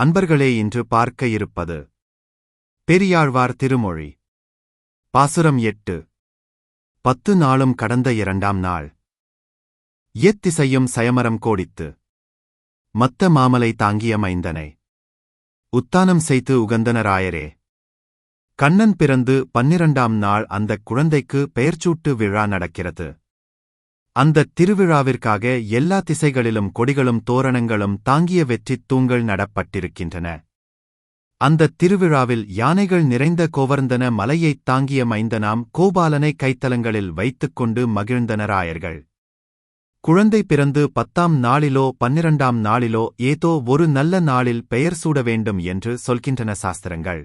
அன்பர்களே இன்று பார்க்க இருப்பது பெரியாழ்வார் திருமொழி. பாசுரம் எட்டு. பத்து நாளும் கடந்த இரண்டாம் நாள். எத்திசையும் சயமரம் கோடித்து மத்த மாமலை தாங்கிய மைந்தனை. உத்தானம் செய்து உகந்தனராயரே கண்ணன் பிறந்து பன்னிரண்டாம் நாள் அந்தக் குழந்தைக்கு பெயர்ச்சூட்டு விழா நடக்கிறது. அந்தத் திருவிழாவிற்காக எல்லா திசைகளிலும் கொடிகளும் தோரணங்களும் தாங்கிய வெற்றித் தூண்கள் நடப்பட்டிருக்கின்றன. அந்தத் திருவிழாவில் யானைகள் நிறைந்த கோவர்ந்தன மலையைத் தாங்கிய மைந்தனாம் கோபாலனை கைத்தலங்களில் வைத்துக் கொண்டு மகிழ்ந்தனராயர்கள். குழந்தை பிறந்து பத்தாம் நாளிலோ பன்னிரண்டாம் நாளிலோ ஏதோ ஒரு நல்ல நாளில் பெயர் சூட வேண்டும் என்று சொல்கின்றன சாஸ்திரங்கள்.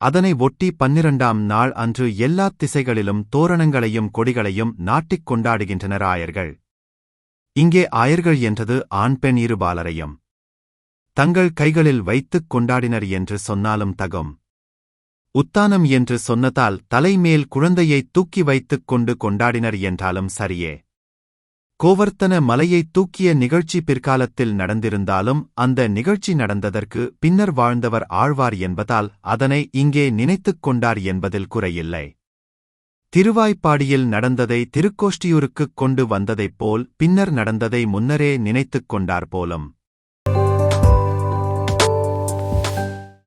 அதனை ஒட்டி பன்னிரண்டாம் நாள் அன்று எல்லாத் திசைகளிலும் தோரணங்களையும் கொடிகளையும் நாட்டிக் கொண்டாடுகின்றனர் ஆயர்கள் இங்கே ஆயர்கள் என்றது ஆண் பெண் இருபாலரையும் தங்கள் கைகளில் வைத்துக் கொண்டாடினர் என்று சொன்னாலும் தகும். உத்தானம் என்று சொன்னதால் தலைமேல் குழந்தையைத் தூக்கி வைத்துக் கொண்டு கொண்டாடினர் என்றாலும் சரியே. கோவர்த்தன மலையைத் தூக்கிய நிகழ்ச்சி பிற்காலத்தில் நடந்திருந்தாலும் அந்த நிகழ்ச்சி நடந்ததற்கு பின்னர் வாழ்ந்தவர் ஆழ்வார் என்பதால் அதனை இங்கே நினைத்துக் கொண்டார் என்பதில் குறையில்லை. திருவாய்ப்பாடியில் நடந்ததை திருக்கோஷ்டியூருக்குக் கொண்டு வந்ததைப் போல் பின்னர் நடந்ததை முன்னரே நினைத்துக் கொண்டார் போலும்.